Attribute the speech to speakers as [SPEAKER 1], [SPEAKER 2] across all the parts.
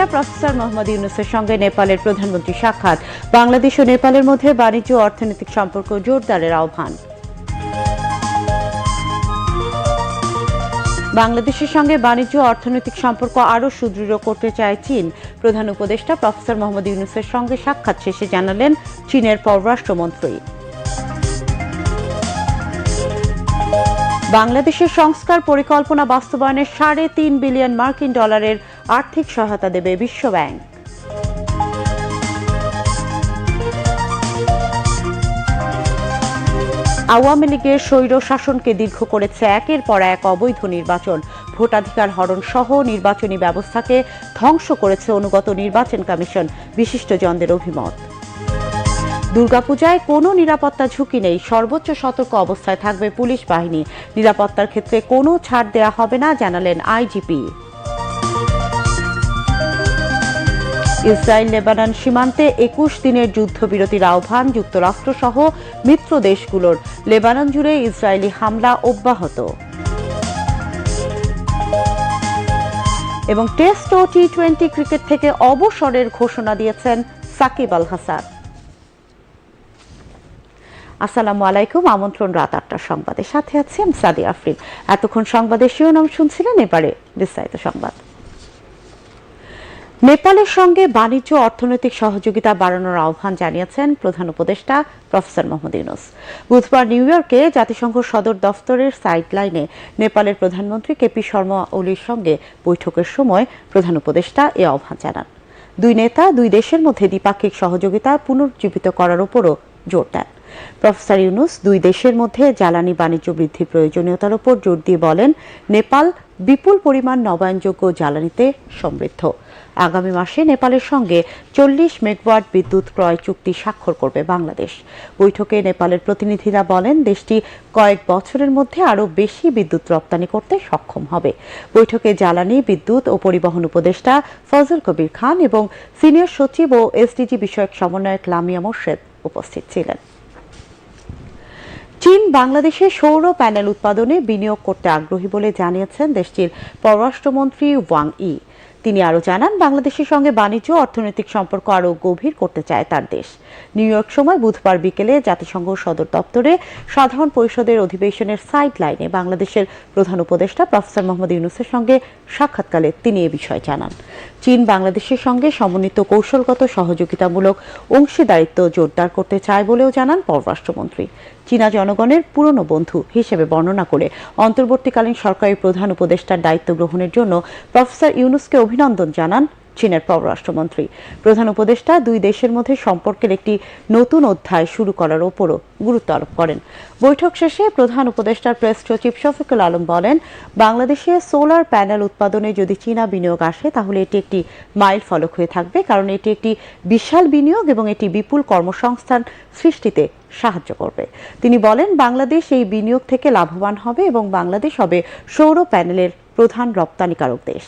[SPEAKER 1] উপদেষ্টা প্রফেসর মোহাম্মদ ইউনুসের সঙ্গে নেপালের প্রধানমন্ত্রী সাক্ষাৎ বাংলাদেশ ও নেপালের মধ্যে বাণিজ্য অর্থনৈতিক সম্পর্ক জোরদারের আহ্বান বাংলাদেশের সঙ্গে বাণিজ্য অর্থনৈতিক সম্পর্ক আরও সুদৃঢ় করতে চায় চীন প্রধান উপদেষ্টা প্রফেসর মোহাম্মদ ইউনুসের সঙ্গে সাক্ষাৎ শেষে জানালেন চীনের পররাষ্ট্রমন্ত্রী বাংলাদেশের সংস্কার পরিকল্পনা বাস্তবায়নে সাড়ে তিন বিলিয়ন মার্কিন ডলারের আর্থিক সহায়তা দেবে বিশ্বব্যাংক আওয়ামী লীগের স্বৈর শাসনকে দীর্ঘ করেছে একের পর এক অবৈধ নির্বাচন ভোটাধিকার হরণ সহ নির্বাচনী ব্যবস্থাকে ধ্বংস করেছে অনুগত নির্বাচন কমিশন বিশিষ্টজনদের অভিমত দুর্গাপূজায় কোনো নিরাপত্তা ঝুঁকি নেই সর্বোচ্চ সতর্ক অবস্থায় থাকবে পুলিশ বাহিনী নিরাপত্তার ক্ষেত্রে কোনো ছাড় দেয়া হবে না জানালেন আইজিপি ইসরায়েল লেবানন সীমান্তে একুশ দিনের যুদ্ধবিরতির আহ্বান যুক্তরাষ্ট্রসহ মিত্র দেশগুলোর লেবানন জুড়ে ইসরায়েলি হামলা অব্যাহত এবং টেস্ট ও টি টোয়েন্টি ক্রিকেট থেকে অবসরের ঘোষণা দিয়েছেন সাকিব আল হাসান আসসালামু আলাইকুম আমন্ত্রণ রাত আটটার সংবাদের সাথে আছি আমি সাদি আফরিন এতক্ষণ সংবাদের নাম শুনছিলেন এবারে বিস্তারিত সংবাদ নেপালের সঙ্গে বাণিজ্য অর্থনৈতিক সহযোগিতা বাড়ানোর আহ্বান জানিয়েছেন প্রধান উপদেষ্টা প্রফেসর মোহাম্মদ ইউনুস বুধবার নিউ ইয়র্কে জাতিসংঘ সদর দফতরের সাইডলাইনে নেপালের প্রধানমন্ত্রী কেপি শর্মা ওলির সঙ্গে বৈঠকের সময় প্রধান উপদেষ্টা এ আহ্বান জানান দুই নেতা দুই দেশের মধ্যে দ্বিপাক্ষিক সহযোগিতা পুনর্জীবিত করার উপরও জোর দেন প্রফেসর ইউনুস দুই দেশের মধ্যে জ্বালানি বাণিজ্য বৃদ্ধি প্রয়োজনীয়তার উপর জোর দিয়ে বলেন নেপাল বিপুল পরিমাণ নবায়নযোগ্য জ্বালানিতে সমৃদ্ধ আগামী মাসে নেপালের সঙ্গে চল্লিশ মেগাওয়াট বিদ্যুৎ ক্রয় চুক্তি স্বাক্ষর করবে বাংলাদেশ বৈঠকে নেপালের প্রতিনিধিরা বলেন দেশটি কয়েক বছরের মধ্যে আরও বেশি বিদ্যুৎ রপ্তানি করতে সক্ষম হবে বৈঠকে জ্বালানি বিদ্যুৎ ও পরিবহন উপদেষ্টা ফজল কবির খান এবং সিনিয়র সচিব ও এসডিজি বিষয়ক সমন্বয়ক লামিয়া মোর্শেদ উপস্থিত ছিলেন চীন বাংলাদেশে সৌর প্যানেল উৎপাদনে বিনিয়োগ করতে আগ্রহী বলে জানিয়েছেন দেশটির পররাষ্ট্রমন্ত্রী ওয়াং ই তিনি আরও জানান বাংলাদেশের সঙ্গে বাণিজ্য অর্থনৈতিক সম্পর্ক আরও গভীর করতে চায় তার দেশ নিউ ইয়র্ক সময় বুধবার বিকেলে জাতিসংঘ সদর দপ্তরে সাধারণ পরিষদের অধিবেশনের সাইড লাইনে বাংলাদেশের প্রধান উপদেষ্টা প্রফেসর মোহাম্মদ ইউনুসের সঙ্গে সাক্ষাৎকালে তিনি এ বিষয়ে জানান চীন বাংলাদেশের সঙ্গে সমন্বিত কৌশলগত সহযোগিতামূলক অংশীদারিত্ব জোরদার করতে চায় বলেও জানান পররাষ্ট্রমন্ত্রী চীনা জনগণের পুরনো বন্ধু হিসেবে বর্ণনা করে অন্তর্বর্তীকালীন সরকারি প্রধান উপদেষ্টার দায়িত্ব গ্রহণের জন্য প্রফেসর ইউনুসকে অভিনন্দন জানান চীনের পররাষ্ট্রমন্ত্রী প্রধান উপদেষ্টা দুই দেশের মধ্যে সম্পর্কের একটি নতুন অধ্যায় শুরু করার ওপরও গুরুত্ব আরোপ করেন বৈঠক শেষে প্রধান উপদেষ্টার প্রেস সচিব শফিকুল আলম বলেন বাংলাদেশে সোলার প্যানেল উৎপাদনে যদি চীনা বিনিয়োগ আসে তাহলে এটি একটি মাইল ফলক হয়ে থাকবে কারণ এটি একটি বিশাল বিনিয়োগ এবং এটি বিপুল কর্মসংস্থান সৃষ্টিতে সাহায্য করবে তিনি বলেন বাংলাদেশ এই বিনিয়োগ থেকে লাভবান হবে এবং বাংলাদেশ হবে সৌর প্যানেলের প্রধান রপ্তানিকারক দেশ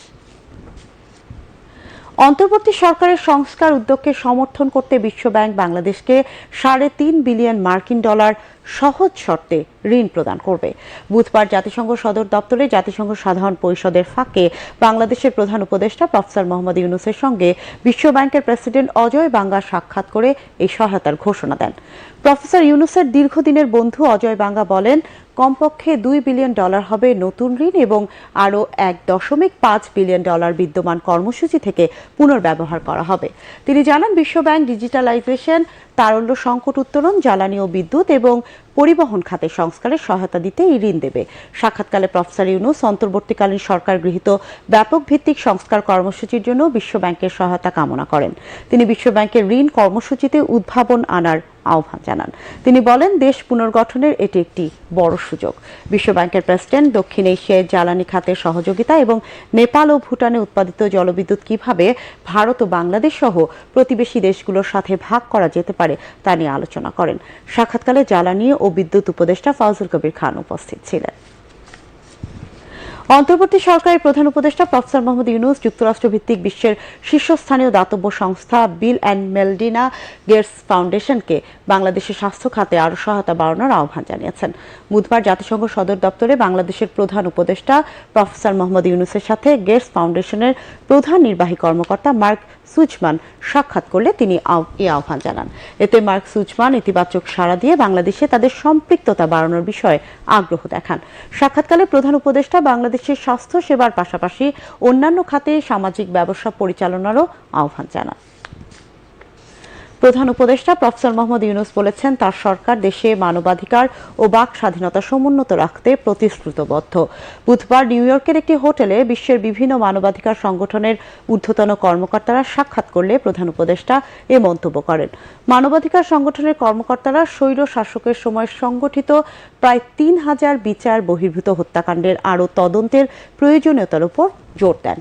[SPEAKER 1] অন্তর্বর্তী সরকারের সংস্কার উদ্যোগকে সমর্থন করতে বিশ্বব্যাংক বাংলাদেশকে সাড়ে তিন বিলিয়ন মার্কিন ডলার সহজ শর্তে ঋণ প্রদান করবে বুধবার জাতিসংঘ সদর দপ্তরে জাতিসংঘ সাধারণ পরিষদের ফাঁকে বাংলাদেশের প্রধান উপদেষ্টা প্রফেসর মোহাম্মদ ইউনুসের সঙ্গে বিশ্বব্যাংকের প্রেসিডেন্ট অজয় বাঙ্গা সাক্ষাৎ করে এই সহায়তার ঘোষণা দেন প্রফেসর ইউনুসের দীর্ঘদিনের বন্ধু অজয় বাঙ্গা বলেন কমপক্ষে দুই বিলিয়ন ডলার হবে নতুন ঋণ এবং আরও এক দশমিক পাঁচ বিলিয়ন ডলার বিদ্যমান কর্মসূচি থেকে পুনর্ব্যবহার করা হবে তিনি জানান বিশ্বব্যাংক ডিজিটালাইজেশন তারল্য সংকট উত্তোলন জ্বালানি ও বিদ্যুৎ এবং পরিবহন খাতে সংস্কারে সহায়তা দিতে এই ঋণ দেবে সাক্ষাৎকালে প্রফেসর ইউনুস অন্তর্বর্তীকালীন সরকার গৃহীত ব্যাপক ভিত্তিক সংস্কার কর্মসূচির জন্য বিশ্বব্যাংকের সহায়তা কামনা করেন তিনি বিশ্বব্যাংকের ঋণ কর্মসূচিতে উদ্ভাবন আনার আহ্বান জানান তিনি বলেন দেশ পুনর্গঠনের এটি একটি বড় সুযোগ বিশ্বব্যাংকের প্রেসিডেন্ট দক্ষিণ এশিয়ায় জ্বালানি খাতের সহযোগিতা এবং নেপাল ও ভুটানে উৎপাদিত জলবিদ্যুৎ কিভাবে ভারত ও বাংলাদেশ সহ প্রতিবেশী দেশগুলোর সাথে ভাগ করা যেতে পারে পারে তা নিয়ে আলোচনা করেন সাক্ষাৎকালে জ্বালানি ও বিদ্যুৎ উপদেষ্টা ফাউজুল কবির খান উপস্থিত ছিলেন অন্তর্বর্তী সরকারের প্রধান উপদেষ্টা প্রফেসর মোহাম্মদ ইউনুস যুক্তরাষ্ট্রভিত্তিক বিশ্বের শীর্ষস্থানীয় দাতব্য সংস্থা বিল অ্যান্ড মেলডিনা গেটস ফাউন্ডেশনকে বাংলাদেশের স্বাস্থ্য খাতে আরও সহায়তা বাড়ানোর আহ্বান জানিয়েছেন বুধবার জাতিসংঘ সদর দপ্তরে বাংলাদেশের প্রধান উপদেষ্টা প্রফেসর মোহাম্মদ ইউনুসের সাথে গেটস ফাউন্ডেশনের প্রধান নির্বাহী কর্মকর্তা মার্ক সুচমান সাক্ষাৎ করলে তিনি এ আহ্বান জানান এতে মার্ক সুচমান ইতিবাচক সাড়া দিয়ে বাংলাদেশে তাদের সম্পৃক্ততা বাড়ানোর বিষয়ে আগ্রহ দেখান সাক্ষাৎকালে প্রধান উপদেষ্টা বাংলাদেশের স্বাস্থ্য সেবার পাশাপাশি অন্যান্য খাতে সামাজিক ব্যবসা পরিচালনারও আহ্বান জানান প্রধান উপদেষ্টা প্রফেসর মোহাম্মদ ইউনুস বলেছেন তার সরকার দেশে মানবাধিকার ও বাক স্বাধীনতা সমুন্নত রাখতে প্রতিশ্রুতবদ্ধ বুধবার নিউ ইয়র্কের একটি হোটেলে বিশ্বের বিভিন্ন মানবাধিকার সংগঠনের ঊর্ধ্বতন কর্মকর্তারা সাক্ষাৎ করলে প্রধান উপদেষ্টা এ মন্তব্য করেন মানবাধিকার সংগঠনের কর্মকর্তারা শৈল শাসকের সময় সংগঠিত প্রায় তিন হাজার বিচার বহির্ভূত হত্যাকাণ্ডের আরও তদন্তের প্রয়োজনীয়তার উপর জোর দেন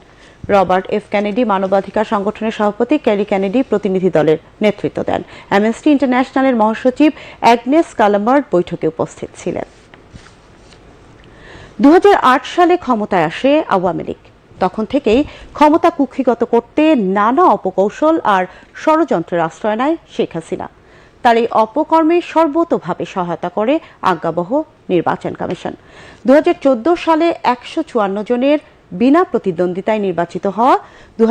[SPEAKER 1] রবার্ট এফ কেনেডি মানবাধিকার সংগঠনের সভাপতি ক্যারি কেনেডি প্রতিনিধি দলের নেতৃত্ব দেন অ্যামনেস্টি ইন্টারন্যাশনালের মহাসচিব অ্যাগনেস কালামার্ট বৈঠকে উপস্থিত ছিলেন দু সালে ক্ষমতায় আসে আওয়ামী লীগ তখন থেকেই ক্ষমতা কুক্ষিগত করতে নানা অপকৌশল আর ষড়যন্ত্রের আশ্রয় নেয় শেখ হাসিনা তার এই অপকর্মে সর্বতোভাবে সহায়তা করে আজ্ঞাবহ নির্বাচন কমিশন দু সালে একশো জনের বিনা প্রতিদ্বন্দ্বিতায় নির্বাচিত হওয়া দু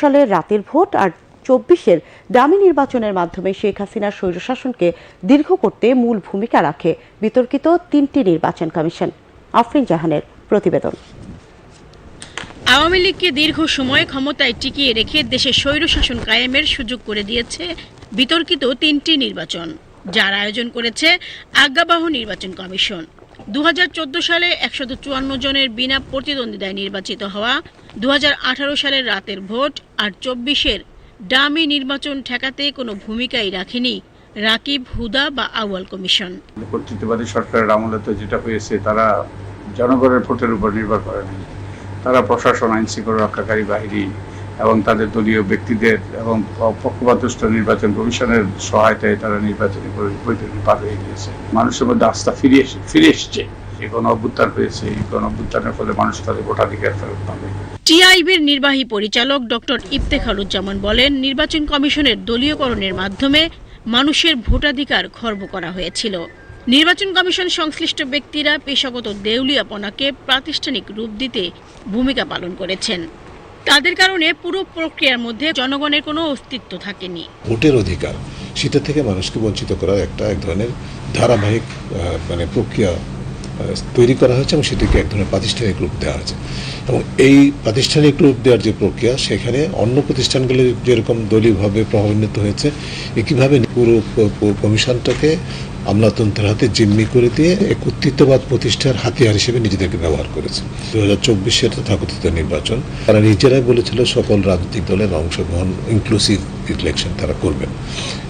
[SPEAKER 1] সালের রাতের ভোট আর চব্বিশের ডামি নির্বাচনের মাধ্যমে শেখ হাসিনার স্বৈরশাসনকে দীর্ঘ করতে মূল ভূমিকা রাখে বিতর্কিত তিনটি নির্বাচন কমিশন আফরিন জাহানের প্রতিবেদন
[SPEAKER 2] আওয়ামী লীগকে দীর্ঘ সময় ক্ষমতায় টিকিয়ে রেখে দেশে স্বৈরশাসন কায়েমের সুযোগ করে দিয়েছে বিতর্কিত তিনটি নির্বাচন যার আয়োজন করেছে আজ্ঞাবাহ নির্বাচন কমিশন দু সালে একশো চুয়ান্ন জনের বিনা প্রতিদ্বন্দ্বিতায় নির্বাচিত হওয়া দু সালের রাতের ভোট আর চব্বিশের ডামি নির্বাচন ঠেকাতে কোনো ভূমিকাই রাখেনি রাকিব হুদা বা আউয়াল কমিশন
[SPEAKER 3] কর্তৃত্ববাদী সরকারের আমলে তো যেটা হয়েছে তারা জনগণের ভোটের উপর নির্ভর করেনি তারা প্রশাসন আইন শৃঙ্খলা রক্ষাকারী বাহিনী এবং তাদের দলীয় ব্যক্তিদের এবং পক্ষপাতদুষ্ট নির্বাচন কমিশনের সহায়তায় তারা নির্বাচনী বৈঠকে পার হয়ে গিয়েছে মানুষের মধ্যে আস্থা ফিরে এসে ফিরে এসছে এই গণ অভ্যুত্থান হয়েছে এই গণ অভ্যুত্থানের ফলে মানুষ তাদের ভোটাধিকার ফেরত পাবে
[SPEAKER 2] টিআইবির নির্বাহী পরিচালক ডক্টর ইফতেখারুজ্জামান বলেন নির্বাচন কমিশনের দলীয়করণের মাধ্যমে মানুষের ভোটাধিকার খর্ব করা হয়েছিল নির্বাচন কমিশন সংশ্লিষ্ট ব্যক্তিরা পেশাগত দেউলিয়াপনাকে প্রাতিষ্ঠানিক রূপ দিতে ভূমিকা পালন করেছেন তাদের কারণে পুরো প্রক্রিয়ার মধ্যে জনগণের কোনো অস্তিত্ব থাকেনি
[SPEAKER 4] ভোটের অধিকার সেটা থেকে মানুষকে বঞ্চিত করার একটা এক ধরনের ধারাবাহিক মানে প্রক্রিয়া তৈরি করা হয়েছে এবং সেটিকে এক ধরনের প্রাতিষ্ঠানিক রূপ দেওয়া হয়েছে এবং এই প্রাতিষ্ঠানিক রূপ দেওয়ার যে প্রক্রিয়া সেখানে অন্য প্রতিষ্ঠানগুলি যেরকম দলীয়ভাবে প্রভাবান্বিত হয়েছে একইভাবে পুরো কমিশনটাকে আমলাতন্ত্রের হাতে জিম্মি করে দিয়ে একত্রিতবাদ প্রতিষ্ঠার হাতিয়ার হিসেবে নিজেদেরকে ব্যবহার করেছে দু হাজার চব্বিশের তথাকথিত নির্বাচন তারা নিজেরাই বলেছিল সকল রাজনৈতিক দলের অংশগ্রহণ ইনক্লুসিভ ইলেকশন তারা করবেন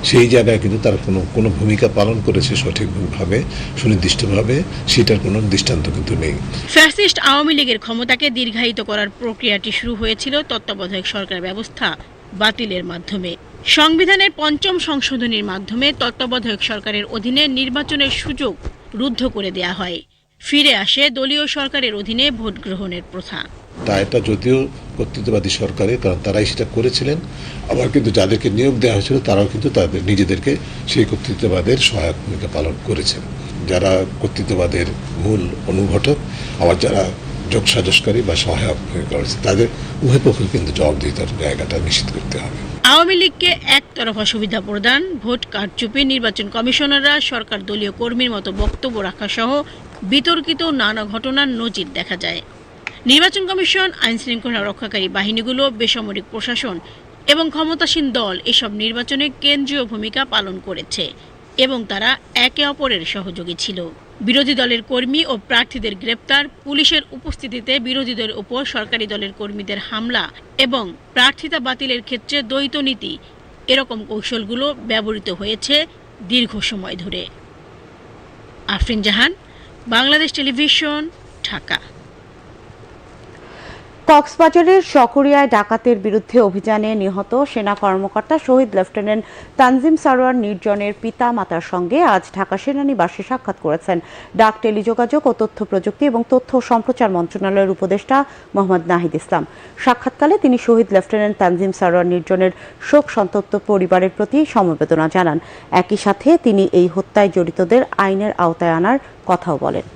[SPEAKER 4] সেই জায়গায় কিন্তু তারা কোনো কোনো ভূমিকা পালন করেছে সঠিকভাবে সুনির্দিষ্টভাবে সেটার কোনো দৃষ্টান্ত কিন্তু নেই
[SPEAKER 2] ফ্যাসিস্ট আওয়ামী লীগের ক্ষমতাকে দীর্ঘায়িত করার প্রক্রিয়াটি শুরু হয়েছিল তত্ত্বাবধায়ক সরকার ব্যবস্থা বাতিলের মাধ্যমে সংবিধানের পঞ্চম সংশোধনীর মাধ্যমে তত্ত্বাবধায়ক সরকারের অধীনে নির্বাচনের সুযোগ রুদ্ধ করে দেয়া হয় ফিরে আসে দলীয় সরকারের অধীনে ভোট গ্রহণের প্রথা
[SPEAKER 4] এটা যদিও কর্তৃত্ববাদী সরকারের কারণ তারাই সেটা করেছিলেন আবার কিন্তু যাদেরকে নিয়োগ দেওয়া হয়েছিল তারাও কিন্তু তাদের নিজেদেরকে সেই কর্তৃত্ববাদের সহায়ক ভূমিকা পালন করেছেন যারা কর্তৃত্ববাদের মূল অনুঘটক আবার যারা যোগ সাজসকারী বা সহায়ক হয়ে করেছে তাদের উভয় পক্ষ কিন্তু জবাবদিহিতার জায়গাটা নিশ্চিত করতে হবে
[SPEAKER 2] আওয়ামী লীগকে একতরফা সুবিধা প্রদান ভোট কারচুপি নির্বাচন কমিশনাররা সরকার দলীয় কর্মীর মতো বক্তব্য রাখা সহ বিতর্কিত নানা ঘটনার নজির দেখা যায় নির্বাচন কমিশন আইন শৃঙ্খলা রক্ষাকারী বাহিনীগুলো বেসামরিক প্রশাসন এবং ক্ষমতাসীন দল এসব নির্বাচনে কেন্দ্রীয় ভূমিকা পালন করেছে এবং তারা একে অপরের সহযোগী ছিল বিরোধী দলের কর্মী ও প্রার্থীদের গ্রেপ্তার পুলিশের উপস্থিতিতে বিরোধীদের উপর সরকারি দলের কর্মীদের হামলা এবং প্রার্থিতা বাতিলের ক্ষেত্রে দ্বৈত নীতি এরকম কৌশলগুলো ব্যবহৃত হয়েছে দীর্ঘ সময় ধরে আফরিন জাহান বাংলাদেশ টেলিভিশন ঢাকা
[SPEAKER 1] কক্সবাজারের সকরিয়ায় ডাকাতের বিরুদ্ধে অভিযানে নিহত সেনা কর্মকর্তা শহীদ লেফটেন্যান্ট তানজিম সারোয়ার নির্জনের পিতা মাতার সঙ্গে আজ ঢাকা সেনানিবাসে সাক্ষাৎ করেছেন ডাক টেলিযোগাযোগ ও তথ্য প্রযুক্তি এবং তথ্য সম্প্রচার মন্ত্রণালয়ের উপদেষ্টা মোহাম্মদ নাহিদ ইসলাম সাক্ষাৎকালে তিনি শহীদ লেফটেন্যান্ট তানজিম সারোয়ার নির্জনের শোক সন্তপ্ত পরিবারের প্রতি সমবেদনা জানান একই সাথে তিনি এই হত্যায় জড়িতদের আইনের আওতায় আনার কথাও বলেন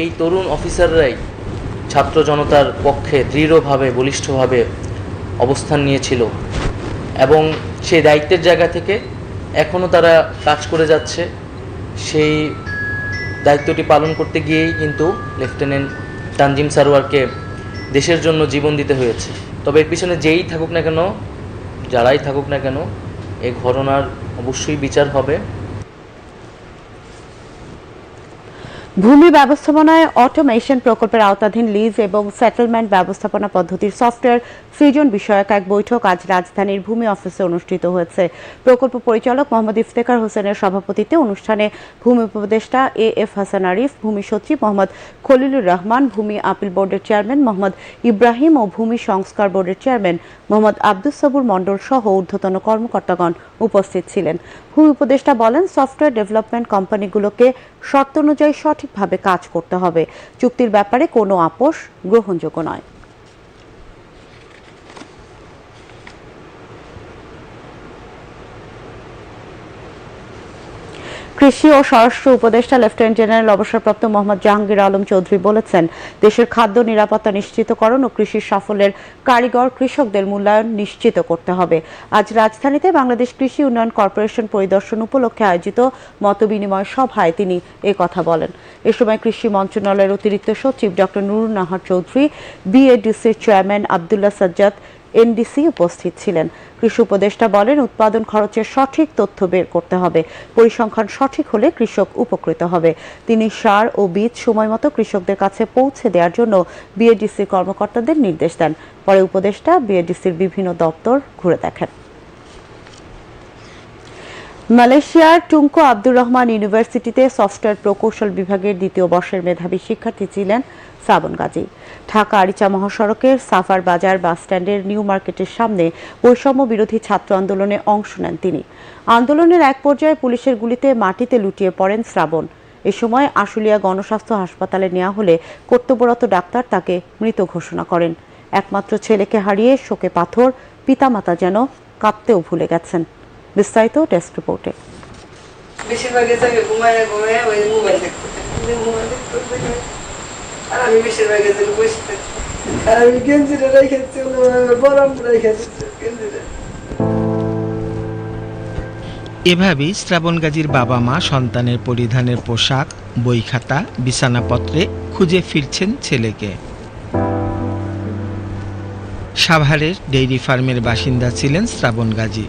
[SPEAKER 5] এই তরুণ অফিসাররাই ছাত্র জনতার পক্ষে দৃঢ়ভাবে বলিষ্ঠভাবে অবস্থান নিয়েছিল এবং সেই দায়িত্বের জায়গা থেকে এখনও তারা কাজ করে যাচ্ছে সেই দায়িত্বটি পালন করতে গিয়েই কিন্তু লেফটেন্যান্ট তানজিম সারোয়ারকে দেশের জন্য জীবন দিতে হয়েছে তবে এর পিছনে যেই থাকুক না কেন যারাই থাকুক না কেন এ ঘটনার অবশ্যই বিচার হবে
[SPEAKER 1] ভূমি ব্যবস্থাপনায় অটোমেশন প্রকল্পের আওতাধীন লিজ এবং সেটেলমেন্ট ব্যবস্থাপনা পদ্ধতির সফটওয়্যার সৃজন বিষয়ক এক বৈঠক আজ রাজধানীর ভূমি অফিসে অনুষ্ঠিত হয়েছে প্রকল্প পরিচালক মোহাম্মদ ইফতেখার হোসেনের সভাপতিত্বে অনুষ্ঠানে ভূমি উপদেষ্টা এ এফ হাসান আরিফ ভূমি সচিব মোহাম্মদ খলিলুর রহমান ভূমি আপিল বোর্ডের চেয়ারম্যান মোহাম্মদ ইব্রাহিম ও ভূমি সংস্কার বোর্ডের চেয়ারম্যান মোহাম্মদ আব্দুস সবুর মণ্ডল সহ ঊর্ধ্বতন কর্মকর্তাগণ উপস্থিত ছিলেন ভূমি উপদেষ্টা বলেন সফটওয়্যার ডেভেলপমেন্ট কোম্পানিগুলোকে শর্ত অনুযায়ী সঠিকভাবে কাজ করতে হবে চুক্তির ব্যাপারে কোনো আপোষ গ্রহণযোগ্য নয় কৃষি ও স্বরাষ্ট্র উপদেষ্টা লেফটেন্যান্ট জেনারেল অবসরপ্রাপ্ত মোহাম্মদ জাহাঙ্গীর আলম চৌধুরী বলেছেন দেশের খাদ্য নিরাপত্তা নিশ্চিতকরণ ও কৃষির সাফল্যের কারিগর কৃষকদের মূল্যায়ন নিশ্চিত করতে হবে আজ রাজধানীতে বাংলাদেশ কৃষি উন্নয়ন কর্পোরেশন পরিদর্শন উপলক্ষে আয়োজিত মতবিনিময় সভায় তিনি এ কথা বলেন এ সময় কৃষি মন্ত্রণালয়ের অতিরিক্ত সচিব ডক্টর নুরুন্নাহার চৌধুরী বিএডিসির চেয়ারম্যান আবদুল্লাহ সাজ্জাদ এনডিসি উপস্থিত ছিলেন কৃষি উপদেষ্টা বলেন উৎপাদন খরচের সঠিক তথ্য বের করতে হবে পরিসংখ্যান সঠিক হলে কৃষক উপকৃত হবে তিনি সার ও বীজ সময়মতো কৃষকদের কাছে পৌঁছে দেওয়ার জন্য বিএডিসির কর্মকর্তাদের নির্দেশ দেন পরে উপদেষ্টা বিএডিসির বিভিন্ন দপ্তর ঘুরে দেখেন মালয়েশিয়ার টুঙ্কো আব্দুর রহমান ইউনিভার্সিটিতে সফটওয়্যার প্রকৌশল বিভাগের দ্বিতীয় বর্ষের মেধাবী শিক্ষার্থী ছিলেন সাবন গাজী ঢাকা আরিচা মহাসড়কের সাফার বাজার বাসস্ট্যান্ডের নিউ মার্কেটের সামনে বৈষম্য বিরোধী ছাত্র আন্দোলনে অংশ নেন তিনি আন্দোলনের এক পর্যায়ে পুলিশের গুলিতে মাটিতে লুটিয়ে পড়েন শ্রাবণ এ সময় আশুলিয়া গণস্বাস্থ্য হাসপাতালে নেওয়া হলে কর্তব্যরত ডাক্তার তাকে মৃত ঘোষণা করেন একমাত্র ছেলেকে হারিয়ে শোকে পাথর পিতামাতা যেন কাঁপতেও ভুলে গেছেন বিস্তারিত টেস্ট রিপোর্টে বেশিরভাগ ঘুমায় ঘুমায় মোবাইল দেখতে মোবাইল দেখতে এভাবেই
[SPEAKER 6] শ্রাবণ গাজীর বাবা মা সন্তানের পরিধানের পোশাক বই খাতা বিছানাপত্রে খুঁজে ফিরছেন ছেলেকে সাভারের ডেইরি ফার্মের বাসিন্দা ছিলেন শ্রাবণ গাজী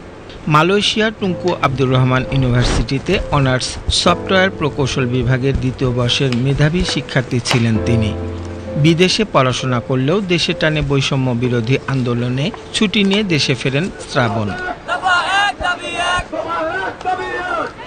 [SPEAKER 6] মালয়েশিয়ার টুঙ্কু আব্দুর রহমান ইউনিভার্সিটিতে অনার্স সফটওয়্যার প্রকৌশল বিভাগের দ্বিতীয় বর্ষের মেধাবী শিক্ষার্থী ছিলেন তিনি বিদেশে পড়াশোনা করলেও দেশে টানে বৈষম্য বিরোধী আন্দোলনে ছুটি নিয়ে দেশে ফেরেন শ্রাবণ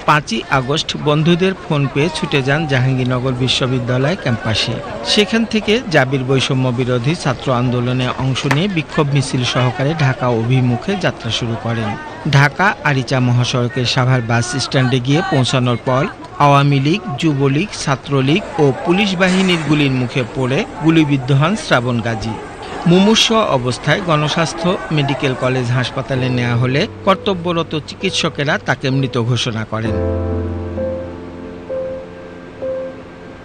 [SPEAKER 6] পাঁচই আগস্ট বন্ধুদের ফোন পেয়ে ছুটে যান জাহাঙ্গীরনগর বিশ্ববিদ্যালয় ক্যাম্পাসে সেখান থেকে জাবির বৈষম্য বিরোধী ছাত্র আন্দোলনে অংশ নিয়ে বিক্ষোভ মিছিল সহকারে ঢাকা অভিমুখে যাত্রা শুরু করেন ঢাকা আরিচা মহাসড়কের সাভার বাস স্ট্যান্ডে গিয়ে পৌঁছানোর পর আওয়ামী লীগ যুবলীগ ছাত্রলীগ ও পুলিশ বাহিনীর গুলির মুখে পড়ে গুলিবিদ্ধ হন শ্রাবণ গাজী মুমূর্ষ অবস্থায় গণস্বাস্থ্য মেডিকেল কলেজ হাসপাতালে নেওয়া হলে কর্তব্যরত চিকিৎসকেরা তাকে মৃত ঘোষণা করেন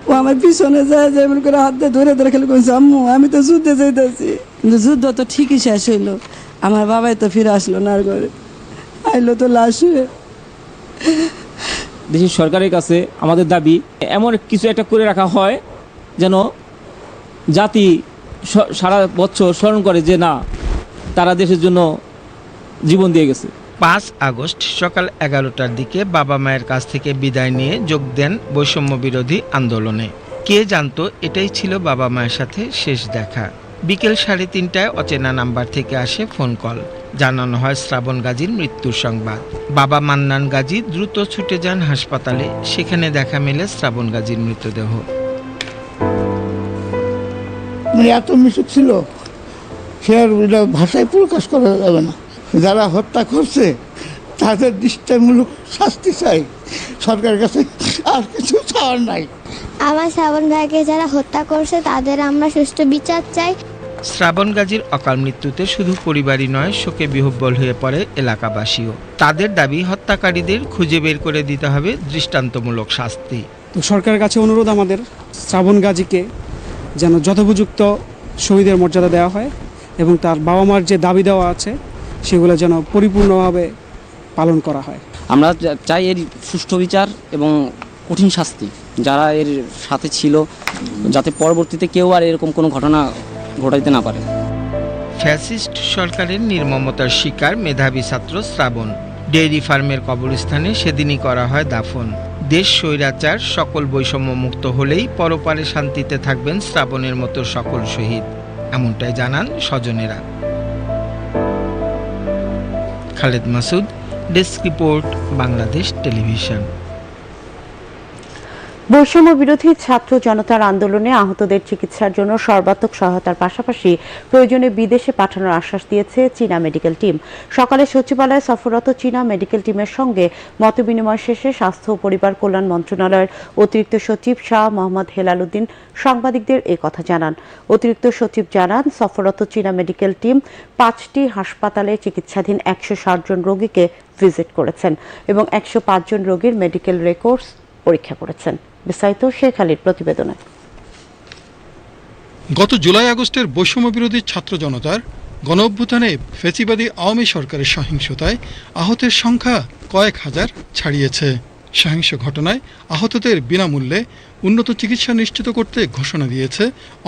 [SPEAKER 7] ও আমার পিছনে যায় যেমন করে হাত ধরে ধরে খেলে কইছে আম্মু আমি তো যুদ্ধে যাইতেছি কিন্তু যুদ্ধ তো ঠিকই শেষ হইলো আমার বাবাই তো ফিরে আসলো না আর ঘরে আইলো তো লাশে
[SPEAKER 8] দেশের সরকারের কাছে আমাদের দাবি এমন কিছু একটা করে রাখা হয় যেন জাতি সারা বছর স্মরণ করে যে না তারা দেশের জন্য জীবন দিয়ে গেছে
[SPEAKER 6] পাঁচ আগস্ট সকাল এগারোটার দিকে বাবা মায়ের কাছ থেকে বিদায় নিয়ে যোগ দেন বৈষম্য বিরোধী আন্দোলনে কে জানতো এটাই ছিল বাবা মায়ের সাথে শেষ দেখা বিকেল সাড়ে তিনটায় অচেনা নাম্বার থেকে আসে ফোন কল জানানো হয় শ্রাবণ গাজীর মৃত্যুর সংবাদ বাবা মান্নান গাজী দ্রুত ছুটে যান হাসপাতালে সেখানে দেখা মেলে শ্রাবণ গাজীর মৃতদেহ
[SPEAKER 9] মানে এত মিশুক ছিল সে আর ভাষায় প্রকাশ করা যাবে না যারা হত্যা করছে তাদের দৃষ্টামূলক শাস্তি চাই সরকারের কাছে আর কিছু চাওয়ার নাই
[SPEAKER 10] আমার শ্রাবণ ভাইকে যারা হত্যা করছে তাদের আমরা সুষ্ঠু বিচার চাই
[SPEAKER 6] শ্রাবণ গাজীর অকাল মৃত্যুতে শুধু পরিবারই নয় শোকে বিহব্বল হয়ে পড়ে এলাকাবাসীও তাদের দাবি হত্যাকারীদের খুঁজে বের করে দিতে হবে দৃষ্টান্তমূলক শাস্তি
[SPEAKER 11] সরকারের কাছে অনুরোধ আমাদের শ্রাবণ গাজীকে যেন যথোপযুক্ত শহীদের মর্যাদা দেওয়া হয় এবং তার বাবা মার যে দাবি দেওয়া আছে সেগুলো যেন পরিপূর্ণভাবে পালন করা হয় আমরা চাই এর সুষ্ঠু বিচার এবং কঠিন শাস্তি যারা এর সাথে ছিল যাতে পরবর্তীতে কেউ আর এরকম কোনো ঘটনা ঘটাইতে না পারে
[SPEAKER 6] ফ্যাসিস্ট সরকারের নির্মমতার শিকার মেধাবী ছাত্র শ্রাবণ ডেইরি ফার্মের কবরস্থানে সেদিনই করা হয় দাফন দেশ স্বৈরাচার সকল বৈষম্য মুক্ত হলেই পরপারে শান্তিতে থাকবেন শ্রাবণের মতো সকল শহীদ এমনটাই জানান স্বজনেরা Khaled Masud desk report Bangladesh television
[SPEAKER 1] বৈষম্য বিরোধী ছাত্র জনতার আন্দোলনে আহতদের চিকিৎসার জন্য সর্বাত্মক সহায়তার পাশাপাশি প্রয়োজনে বিদেশে পাঠানোর আশ্বাস দিয়েছে চীনা মেডিকেল টিম সকালে সচিবালয়ে সফররত চীনা মেডিকেল টিমের সঙ্গে মতবিনিময় শেষে স্বাস্থ্য ও পরিবার কল্যাণ মন্ত্রণালয়ের অতিরিক্ত সচিব শাহ মোহাম্মদ হেলাল উদ্দিন সাংবাদিকদের এ কথা জানান অতিরিক্ত সচিব জানান সফররত চীনা মেডিকেল টিম পাঁচটি হাসপাতালে চিকিৎসাধীন একশো জন রোগীকে ভিজিট করেছেন এবং একশো জন রোগীর মেডিকেল রেকর্ডস পরীক্ষা করেছেন বিস্তারিত শেখ আলীর প্রতিবেদনে
[SPEAKER 12] গত জুলাই আগস্টের বৈষম্য বিরোধী ছাত্র জনতার গণ ফেসিবাদী আওয়ামী সরকারের সহিংসতায় আহতের সংখ্যা কয়েক হাজার ছাড়িয়েছে সহিংস ঘটনায় আহতদের বিনামূল্যে উন্নত চিকিৎসা নিশ্চিত করতে ঘোষণা দিয়েছে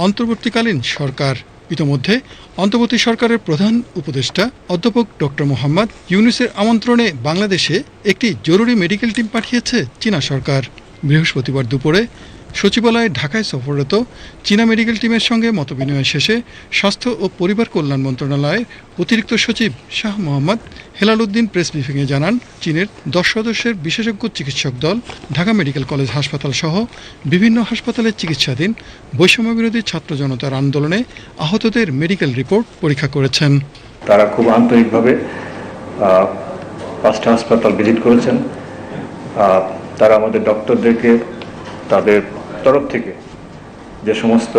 [SPEAKER 12] অন্তর্বর্তীকালীন সরকার ইতোমধ্যে অন্তর্বর্তী সরকারের প্রধান উপদেষ্টা অধ্যাপক ডক্টর মোহাম্মদ ইউনুসের আমন্ত্রণে বাংলাদেশে একটি জরুরি মেডিকেল টিম পাঠিয়েছে চীনা সরকার বৃহস্পতিবার দুপুরে সচিবালয়ে ঢাকায় সফররত চীনা মেডিকেল টিমের সঙ্গে মতবিনিময় শেষে স্বাস্থ্য ও পরিবার কল্যাণ মন্ত্রণালয়ের অতিরিক্ত সচিব শাহ মোহাম্মদ হেলালুদ্দিন প্রেস ব্রিফিংয়ে জানান চীনের দশ সদস্যের বিশেষজ্ঞ চিকিৎসক দল ঢাকা মেডিকেল কলেজ হাসপাতাল সহ বিভিন্ন হাসপাতালে চিকিৎসাধীন বৈষম্যবিরোধী ছাত্র জনতার আন্দোলনে আহতদের মেডিকেল রিপোর্ট পরীক্ষা করেছেন
[SPEAKER 13] তারা খুব আন্তরিকভাবে পাঁচটা হাসপাতাল ভিজিট করেছেন তারা আমাদের ডক্টরদেরকে তাদের তরফ থেকে যে সমস্ত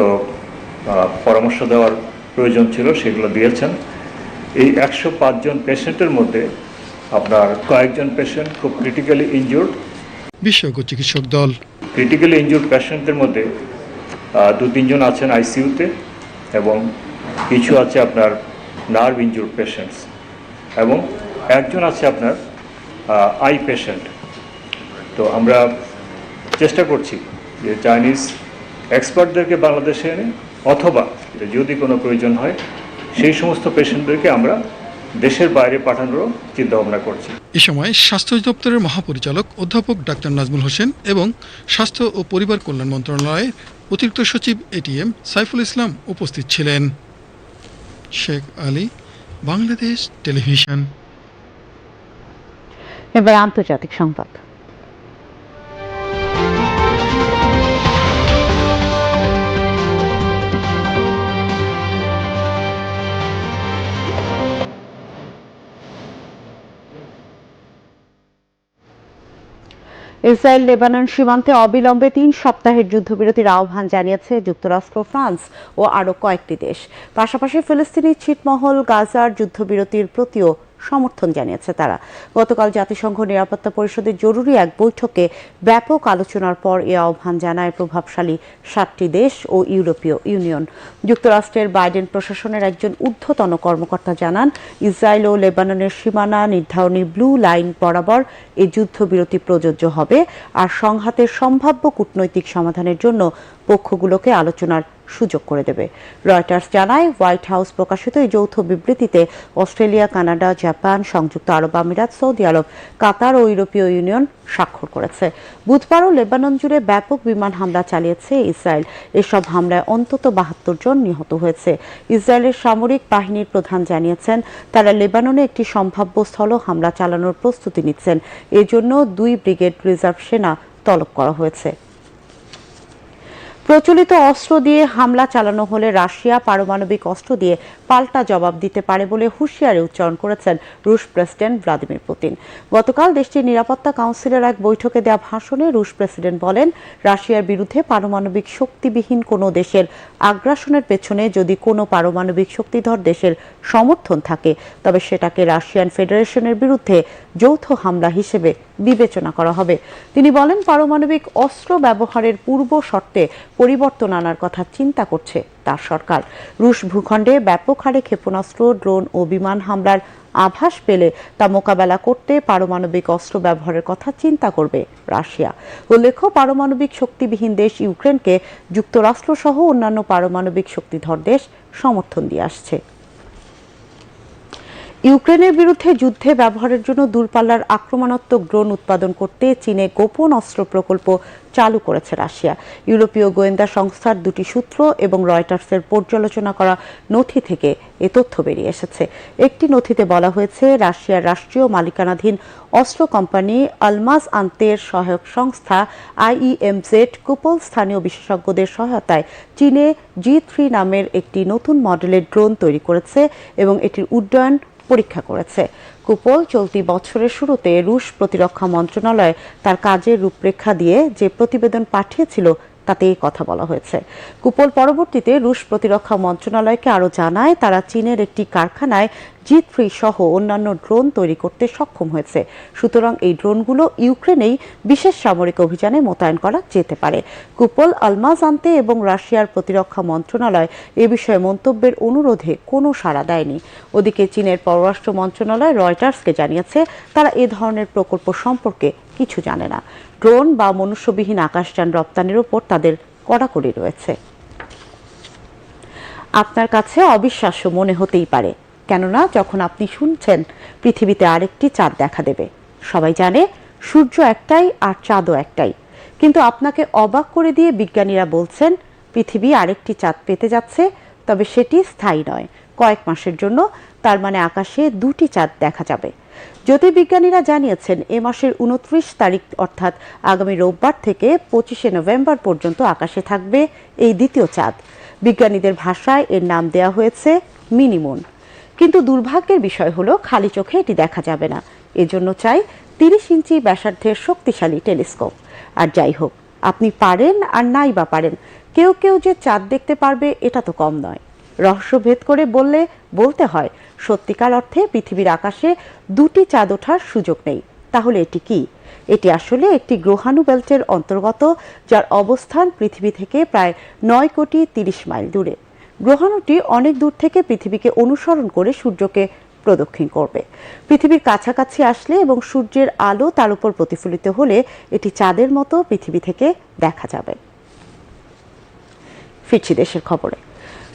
[SPEAKER 13] পরামর্শ দেওয়ার প্রয়োজন ছিল সেগুলো দিয়েছেন এই একশো পাঁচজন পেশেন্টের মধ্যে আপনার কয়েকজন পেশেন্ট খুব ক্রিটিক্যালি ইনজুর্ড
[SPEAKER 12] বিশেষজ্ঞ চিকিৎসক দল
[SPEAKER 13] ক্রিটিক্যালি ইনজুর্ড পেশেন্টদের মধ্যে দু তিনজন আছেন আইসিইউতে এবং কিছু আছে আপনার নার্ভ ইনজুর্ড পেশেন্টস এবং একজন আছে আপনার আই পেশেন্ট তো আমরা চেষ্টা করছি যে চাইনিজ এক্সপার্টদেরকে বাংলাদেশে এনে অথবা যদি কোনো প্রয়োজন হয় সেই সমস্ত পেশেন্টদেরকে আমরা দেশের বাইরে পাঠানোরও চিন্তাভাবনা করছি
[SPEAKER 12] এ সময় স্বাস্থ্য দপ্তরের মহাপরিচালক অধ্যাপক ডাক্তার নাজমুল হোসেন এবং স্বাস্থ্য ও পরিবার কল্যাণ মন্ত্রণালয়ের অতিরিক্ত সচিব এটিএম সাইফুল ইসলাম উপস্থিত ছিলেন শেখ আলী বাংলাদেশ টেলিভিশন
[SPEAKER 1] এবার আন্তর্জাতিক সংবাদ ইসরায়েল লেবানন সীমান্তে অবিলম্বে তিন সপ্তাহের যুদ্ধবিরতির আহ্বান জানিয়েছে যুক্তরাষ্ট্র ফ্রান্স ও আরও কয়েকটি দেশ পাশাপাশি ফিলিস্তিনি ছিটমহল গাজার যুদ্ধবিরতির প্রতিও সমর্থন জানিয়েছে তারা গতকাল জাতিসংঘ নিরাপত্তা পরিষদের জরুরি এক বৈঠকে ব্যাপক আলোচনার পর এ আহ্বান জানায় প্রভাবশালী সাতটি দেশ ও ইউরোপীয় ইউনিয়ন যুক্তরাষ্ট্রের বাইডেন প্রশাসনের একজন ঊর্ধ্বতন কর্মকর্তা জানান ইসরায়েল ও লেবাননের সীমানা নির্ধারণী ব্লু লাইন বরাবর এই যুদ্ধবিরতি প্রযোজ্য হবে আর সংঘাতের সম্ভাব্য কূটনৈতিক সমাধানের জন্য পক্ষগুলোকে আলোচনার সুযোগ করে দেবে রয়টার্স জানায় হোয়াইট হাউস প্রকাশিত এই যৌথ বিবৃতিতে অস্ট্রেলিয়া কানাডা জাপান সংযুক্ত আরব আমিরাত সৌদি আরব কাতার ও ইউরোপীয় ইউনিয়ন স্বাক্ষর করেছে বুধবারও লেবানন জুড়ে ব্যাপক বিমান হামলা চালিয়েছে ইসরায়েল এসব হামলায় অন্তত বাহাত্তর জন নিহত হয়েছে ইসরায়েলের সামরিক বাহিনীর প্রধান জানিয়েছেন তারা লেবাননে একটি সম্ভাব্য স্থল হামলা চালানোর প্রস্তুতি নিচ্ছেন এজন্য দুই ব্রিগেড রিজার্ভ সেনা তলব করা হয়েছে প্রচলিত অস্ত্র দিয়ে হামলা চালানো হলে রাশিয়া পারমাণবিক অস্ত্র দিয়ে পাল্টা জবাব দিতে পারে বলে হুঁশিয়ারি উচ্চারণ করেছেন রুশ প্রেসিডেন্ট ভ্লাদিমির পুতিন গতকাল দেশটির নিরাপত্তা কাউন্সিলের এক বৈঠকে দেওয়া ভাষণে রুশ প্রেসিডেন্ট বলেন রাশিয়ার বিরুদ্ধে পারমাণবিক শক্তিবিহীন কোনো দেশের আগ্রাসনের পেছনে যদি কোনো পারমাণবিক শক্তিধর দেশের সমর্থন থাকে তবে সেটাকে রাশিয়ান ফেডারেশনের বিরুদ্ধে যৌথ হামলা হিসেবে বিবেচনা করা হবে তিনি বলেন পারমাণবিক অস্ত্র ব্যবহারের পূর্ব শর্তে পরিবর্তন আনার কথা চিন্তা করছে তার সরকার রুশ ভূখণ্ডে ব্যাপক হারে ক্ষেপণাস্ত্র ড্রোন ও বিমান হামলার আভাস পেলে তা মোকাবেলা করতে পারমাণবিক অস্ত্র ব্যবহারের কথা চিন্তা করবে রাশিয়া উল্লেখ্য পারমাণবিক শক্তিবিহীন দেশ ইউক্রেনকে যুক্তরাষ্ট্রসহ অন্যান্য পারমাণবিক শক্তিধর দেশ সমর্থন দিয়ে আসছে ইউক্রেনের বিরুদ্ধে যুদ্ধে ব্যবহারের জন্য দূরপাল্লার আক্রমণাত্মক ড্রোন উৎপাদন করতে চীনে গোপন অস্ত্র প্রকল্প চালু করেছে রাশিয়া ইউরোপীয় গোয়েন্দা সংস্থার দুটি সূত্র এবং রয়টার্সের পর্যালোচনা করা নথি থেকে এ তথ্য বেরিয়ে এসেছে একটি নথিতে বলা হয়েছে রাশিয়ার রাষ্ট্রীয় মালিকানাধীন অস্ত্র কোম্পানি আলমাস আন্তের সহায়ক সংস্থা আইইএমজেড কুপল স্থানীয় বিশেষজ্ঞদের সহায়তায় চীনে জি থ্রি নামের একটি নতুন মডেলের ড্রোন তৈরি করেছে এবং এটির উড্ডয়ন পরীক্ষা করেছে কুপল চলতি বছরের শুরুতে রুশ প্রতিরক্ষা মন্ত্রণালয় তার কাজের রূপরেখা দিয়ে যে প্রতিবেদন পাঠিয়েছিল তাতে কথা বলা হয়েছে কুপল পরবর্তীতে রুশ প্রতিরক্ষা মন্ত্রণালয়কে আরও জানায় তারা চীনের একটি কারখানায় জিত ফ্রি সহ অন্যান্য ড্রোন তৈরি করতে সক্ষম হয়েছে সুতরাং এই ড্রোনগুলো ইউক্রেনেই বিশেষ সামরিক অভিযানে মোতায়েন করা যেতে পারে কুপল আলমাজ আনতে এবং রাশিয়ার প্রতিরক্ষা মন্ত্রণালয় এ বিষয়ে মন্তব্যের অনুরোধে কোনো সাড়া দেয়নি ওদিকে চীনের পররাষ্ট্র মন্ত্রণালয় রয়টার্সকে জানিয়েছে তারা এ ধরনের প্রকল্প সম্পর্কে কিছু জানে না ড্রোন বা মনুষ্যবিহীন আকাশযান রপ্তানির ওপর তাদের কড়াকড়ি রয়েছে আপনার কাছে অবিশ্বাস্য মনে হতেই পারে কেননা যখন আপনি শুনছেন পৃথিবীতে আরেকটি চাঁদ দেখা দেবে সবাই জানে সূর্য একটাই আর চাঁদও একটাই কিন্তু আপনাকে অবাক করে দিয়ে বিজ্ঞানীরা বলছেন পৃথিবী আরেকটি চাঁদ পেতে যাচ্ছে তবে সেটি স্থায়ী নয় কয়েক মাসের জন্য তার মানে আকাশে দুটি চাঁদ দেখা যাবে জ্যোতির্বিজ্ঞানীরা জানিয়েছেন এ মাসের উনত্রিশ তারিখ অর্থাৎ আগামী রোববার থেকে পঁচিশে নভেম্বর পর্যন্ত আকাশে থাকবে এই দ্বিতীয় চাঁদ বিজ্ঞানীদের ভাষায় এর নাম দেয়া হয়েছে মিনিমুন কিন্তু দুর্ভাগ্যের বিষয় হলো খালি চোখে এটি দেখা যাবে না এজন্য চাই তিরিশ ইঞ্চি ব্যাসার্ধের শক্তিশালী টেলিস্কোপ আর যাই হোক আপনি পারেন আর নাই বা পারেন কেউ কেউ যে চাঁদ দেখতে পারবে এটা তো কম নয় রহস্য ভেদ করে বললে বলতে হয় সত্যিকার অর্থে পৃথিবীর আকাশে দুটি চাঁদ ওঠার সুযোগ নেই তাহলে এটি কি এটি আসলে একটি গ্রহাণু বেল্টের অন্তর্গত যার অবস্থান পৃথিবী থেকে প্রায় নয় কোটি তিরিশ মাইল দূরে গ্রহাণুটি অনেক দূর থেকে পৃথিবীকে অনুসরণ করে সূর্যকে প্রদক্ষিণ করবে পৃথিবীর কাছাকাছি আসলে এবং সূর্যের আলো তার উপর প্রতিফলিত হলে এটি চাঁদের মতো পৃথিবী থেকে দেখা যাবে ফিরছি দেশের খবরে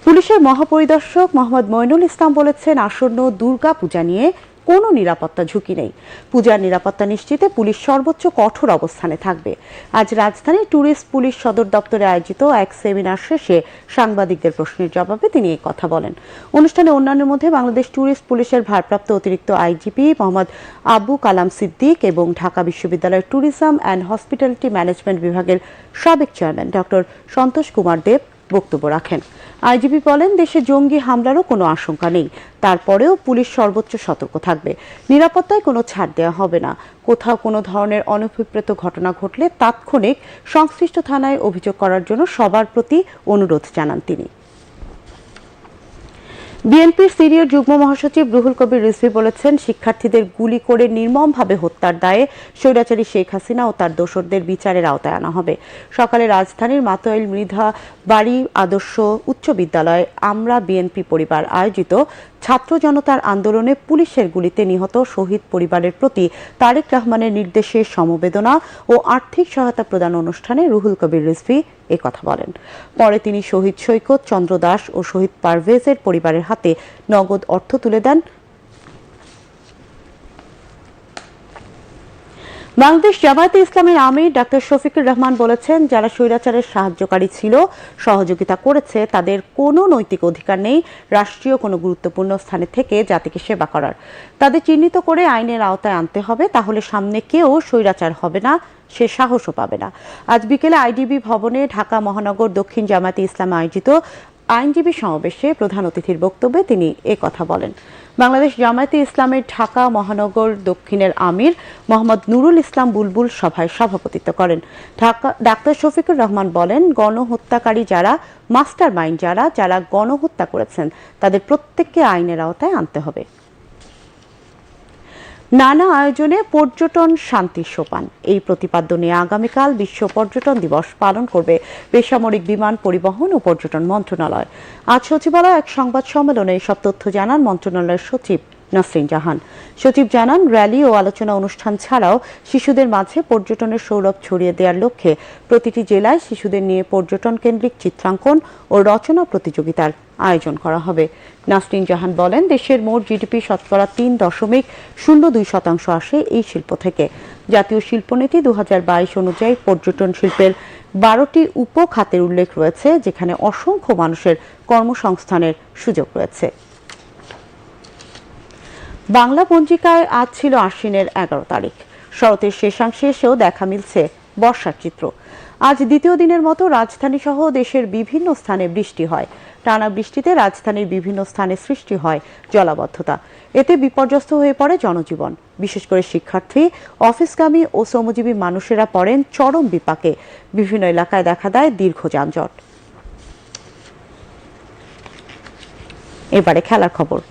[SPEAKER 1] পুলিশের মহাপরিদর্শক মোহাম্মদ মইনুল ইসলাম বলেছেন আসন্ন দুর্গা পূজা নিয়ে কোনো নিরাপত্তা ঝুঁকি নেই পূজার নিরাপত্তা নিশ্চিতে পুলিশ সর্বোচ্চ কঠোর অবস্থানে থাকবে আজ রাজধানী ট্যুরিস্ট পুলিশ সদর দপ্তরে আয়োজিত এক সেমিনার শেষে সাংবাদিকদের প্রশ্নের জবাবে তিনি এই কথা বলেন অনুষ্ঠানে অন্যান্যের মধ্যে বাংলাদেশ ট্যুরিস্ট পুলিশের ভারপ্রাপ্ত অতিরিক্ত আইজিপি মোহাম্মদ আবু কালাম সিদ্দিক এবং ঢাকা বিশ্ববিদ্যালয়ের ট্যুরিজম অ্যান্ড হসপিটালিটি ম্যানেজমেন্ট বিভাগের সাবেক চেয়ারম্যান ডক্টর সন্তোষ কুমার দেব বক্তব্য রাখেন আইজিপি বলেন দেশে জঙ্গি হামলারও কোনো আশঙ্কা নেই তারপরেও পুলিশ সর্বোচ্চ সতর্ক থাকবে নিরাপত্তায় কোনো ছাড় দেওয়া হবে না কোথাও কোনো ধরনের অনভিপ্রেত ঘটনা ঘটলে তাৎক্ষণিক সংশ্লিষ্ট থানায় অভিযোগ করার জন্য সবার প্রতি অনুরোধ জানান তিনি বিএনপির সিনিয়র যুগ্ম মহাসচিব রুহুল কবির রিজভি বলেছেন শিক্ষার্থীদের গুলি করে নির্মমভাবে হত্যার দায়ে স্বৈরাচারী শেখ হাসিনা ও তার দোষরদের বিচারের আওতায় আনা হবে সকালে রাজধানীর মাতোয়াইল মৃধা বাড়ি আদর্শ উচ্চ বিদ্যালয়ে আমরা বিএনপি পরিবার আয়োজিত ছাত্র জনতার আন্দোলনে পুলিশের গুলিতে নিহত শহীদ পরিবারের প্রতি তারেক রহমানের নির্দেশে সমবেদনা ও আর্থিক সহায়তা প্রদান অনুষ্ঠানে রুহুল কবির রিজভি কথা বলেন পরে তিনি শহীদ সৈকত চন্দ্র দাস ও শহীদ পারভেজের পরিবারের হাতে নগদ অর্থ তুলে দেন বাংলাদেশ জামায়াতে ইসলামের আমির ডাক্তার শফিকুর রহমান বলেছেন যারা স্বৈরাচারের সাহায্যকারী ছিল সহযোগিতা করেছে তাদের কোনো নৈতিক অধিকার নেই রাষ্ট্রীয় কোনো গুরুত্বপূর্ণ স্থানে থেকে জাতিকে সেবা করার তাদের চিহ্নিত করে আইনের আওতায় আনতে হবে তাহলে সামনে কেউ স্বৈরাচার হবে না সে সাহসও পাবে না আজ বিকেলে আইডিবি ভবনে ঢাকা মহানগর দক্ষিণ জামায়াতে ইসলাম আয়োজিত আইনজীবী সমাবেশে প্রধান অতিথির বক্তব্যে তিনি কথা বলেন বাংলাদেশ জামায়াতে ইসলামের ঢাকা মহানগর দক্ষিণের আমির মোহাম্মদ নুরুল ইসলাম বুলবুল সভায় সভাপতিত্ব করেন ঢাকা ডাক্তার শফিকুর রহমান বলেন গণহত্যাকারী যারা মাস্টার মাইন্ড যারা যারা গণহত্যা করেছেন তাদের প্রত্যেককে আইনের আওতায় আনতে হবে নানা আয়োজনে পর্যটন শান্তি সোপান এই প্রতিপাদ্য নিয়ে আগামীকাল বিশ্ব পর্যটন দিবস পালন করবে বেসামরিক বিমান পরিবহন ও পর্যটন মন্ত্রণালয় আজ সচিবালয় এক সংবাদ সম্মেলনে এইসব তথ্য জানান মন্ত্রণালয়ের সচিব নাসরিন জাহান সচিব জানান র্যালি ও আলোচনা অনুষ্ঠান ছাড়াও শিশুদের মাঝে পর্যটনের সৌরভ ছড়িয়ে দেওয়ার লক্ষ্যে প্রতিটি জেলায় শিশুদের নিয়ে পর্যটন কেন্দ্রিক চিত্রাঙ্কন ও রচনা প্রতিযোগিতার আয়োজন করা হবে নাসরিন জাহান বলেন দেশের মোট জিডিপি শতকরা তিন দশমিক শূন্য দুই শতাংশ আসে এই শিল্প থেকে জাতীয় শিল্পনীতি দু অনুযায়ী পর্যটন শিল্পের বারোটি উপখাতের উল্লেখ রয়েছে যেখানে অসংখ্য মানুষের কর্মসংস্থানের সুযোগ রয়েছে বাংলা পঞ্জিকায় আজ ছিল আশ্বিনের এগারো তারিখ শরতের শেষাংশে এসেও দেখা মিলছে বর্ষার চিত্র আজ দ্বিতীয় দিনের মতো রাজধানী সহ দেশের বিভিন্ন স্থানে বৃষ্টি হয় টানা বৃষ্টিতে রাজধানীর বিভিন্ন স্থানে সৃষ্টি হয় জলাবদ্ধতা এতে বিপর্যস্ত হয়ে পড়ে জনজীবন বিশেষ করে শিক্ষার্থী অফিসগামী ও শ্রমজীবী মানুষেরা পড়েন চরম বিপাকে বিভিন্ন এলাকায় দেখা দেয় দীর্ঘ যানজট এবারে খেলার খবর